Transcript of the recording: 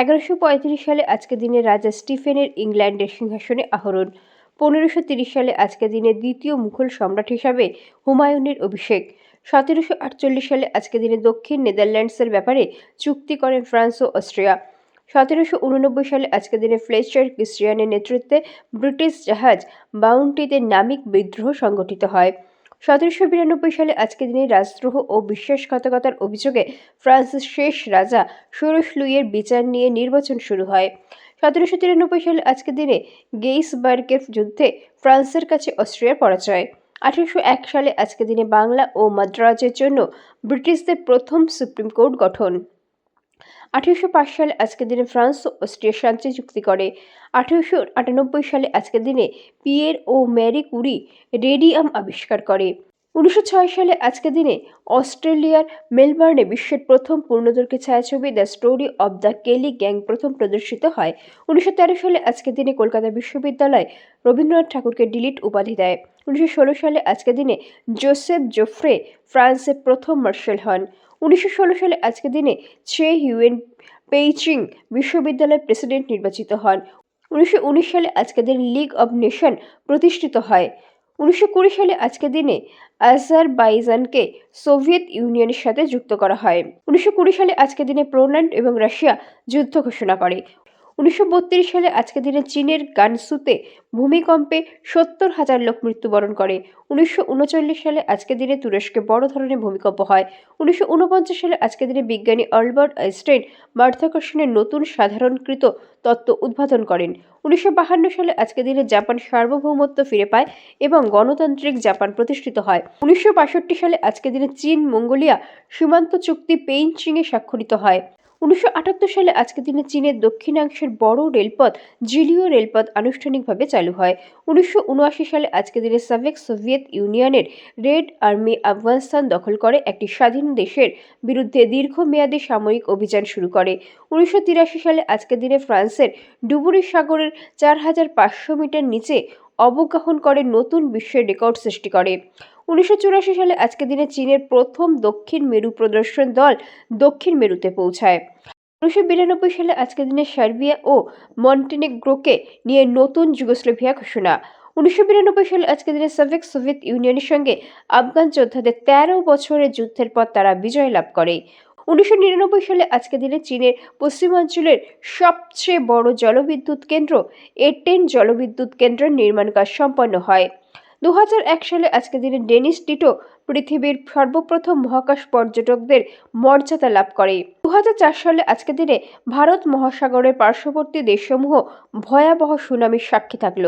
এগারোশো সালে আজকের দিনে রাজা স্টিফেনের ইংল্যান্ডের সিংহাসনে আহরণ। পনেরোশো সালে আজকের দিনে দ্বিতীয় মুঘল সম্রাট হিসাবে হুমায়ুনের অভিষেক। সতেরোশো আটচল্লিশ সালে আজকের দিনে দক্ষিণ নেদারল্যান্ডসের ব্যাপারে চুক্তি করেন ফ্রান্স ও অস্ট্রিয়া। সতেরোশো উননব্বই সালে আজকের দিনে ফ্লেচার ক্রিস্টিয়ানের নেতৃত্বে ব্রিটিশ জাহাজ বাউন্টিতে নামিক বিদ্রোহ সংগঠিত হয়। সতেরোশো বিরানব্বই সালে আজকের দিনে রাজদ্রোহ ও বিশ্বাসঘাতকতার অভিযোগে ফ্রান্সের শেষ রাজা ষোড়শ লুইয়ের বিচার নিয়ে নির্বাচন শুরু হয়। সতেরোশো তিরানব্বই সালে আজকের দিনে গেইসবার্গের যুদ্ধে ফ্রান্সের কাছে অস্ট্রিয়ার পরাজয়। আঠারোশো এক সালে আজকের দিনে বাংলা ও মাদ্রাজের জন্য ব্রিটিশদের প্রথম সুপ্রিম কোর্ট গঠন। আঠেরোশো পাঁচ সালে আজকের দিনে ফ্রান্স ও অস্ট্রিয়া শান্তি চুক্তি করে। আঠেরোশো আটানব্বই সালে আজকের দিনে পিয়ের ও ম্যারি কুরি রেডিয়াম আবিষ্কার করে। উনিশশো ছয় সালে আজকের দিনে অস্ট্রেলিয়ার মেলবার্নে বিশ্বের প্রথম পূর্ণদৈর্ঘ্য ছায়াছবি the story of the Kelly gang প্রথম প্রদর্শিত হয়। উনিশশো তেরো সালে আজকের দিনে কলকাতা বিশ্ববিদ্যালয় রবীন্দ্রনাথ ঠাকুরকে ডিলিট উপাধি দেয়। উনিশশো ষোলো সালে আজকের দিনে জোসেফ জোফ্রে ফ্রান্সের প্রথম মার্শাল হন। উনিশশো ষোলো সালে আজকের দিনে ছে হিউয়েন পেইচিং বিশ্ববিদ্যালয়ের প্রেসিডেন্ট নির্বাচিত হন। উনিশশো উনিশ সালে আজকের দিন লিগ অব নেশন প্রতিষ্ঠিত হয়। উনিশশো কুড়ি সালে আজকের দিনে আজারবাইজানকে সোভিয়েত ইউনিয়নের সাথে যুক্ত করা হয়। উনিশশো কুড়ি সালে আজকের দিনে পোল্যান্ড এবং রাশিয়া যুদ্ধ ঘোষণা করে। উনিশশো বত্রিশ সালে আজকের দিনে চীনের গানসুতে ভূমিকম্পে সত্তর হাজার লোক মৃত্যুবরণ করে। উনিশশো উনচল্লিশ সালে আজকের দিনে তুরস্কে বড় ধরনের ভূমিকম্প হয়। উনিশশো উনপঞ্চাশ সালে আজকের দিনে বিজ্ঞানী আলবার্ট আইনস্টাইন মাধ্যাকর্ষণের নতুন সাধারণকৃত তত্ত্ব উদ্বোধন করেন। উনিশশো সালে আজকের দিনে জাপান সার্বভৌমত্ব ফিরে পায় এবং গণতান্ত্রিক জাপান প্রতিষ্ঠিত হয়। উনিশশো বাষট্টি সালে আজকের দিনে চীন মঙ্গোলিয়া সীমান্ত চুক্তি পেইনচিংয়ে স্বাক্ষরিত হয়। উনিশশো আটাত্তর সালে আজকের দিনে চীনের দক্ষিণাংশের বড় রেলপথ জিলিও রেলপথ আনুষ্ঠানিকভাবে চালু হয়। উনিশশো উনআশি সালে আজকের দিনে সাবেক সোভিয়েত ইউনিয়নের রেড আর্মি আফগানিস্তান দখল করে একটি স্বাধীন দেশের বিরুদ্ধে দীর্ঘমেয়াদী সামরিক অভিযান শুরু করে। উনিশশো তিরাশি সালে আজকের দিনে ফ্রান্সের ডুবুরি সাগরের চার হাজার পাঁচশো মিটার নিচে অবগাহন করে নতুন বিশ্বের রেকর্ড সৃষ্টি করে। উনিশশো চুরাশি সালে আজকের দিনে চীনের প্রথম দক্ষিণ মেরু প্রদর্শন দল দক্ষিণ মেরুতে পৌঁছায়। উনিশশো বিরানব্বই সালে আজকের দিনে সার্বিয়া ও মন্টেনেগ্রোকে নিয়ে নতুন যুগোস্লোভিয়া ঘোষণা। উনিশশো বিরানব্বই সালে আজকের দিনে সাবেক সোভিয়েত ইউনিয়নের সঙ্গে আফগান যোদ্ধাদের তেরো বছরের যুদ্ধের পর তারা বিজয় লাভ করে। উনিশশো নিরানব্বই সালে আজকে দিনে চীনের পশ্চিমাঞ্চলের সবচেয়ে বড় জলবিদ্যুৎ কেন্দ্র এটেন জলবিদ্যুৎ কেন্দ্রের নির্মাণ কাজ সম্পন্ন হয়। দু সালে আজকের দিনে ডেনিস টিটো পৃথিবীর সর্বপ্রথম মহাকাশ পর্যটকদের মর্যাদা লাভ করে। দু হাজার চার সালে আজকের দিনে ভারত মহাসাগরের পার্শ্ববর্তী দেশসমূহ ভয়াবহ সুনামির সাক্ষী থাকল।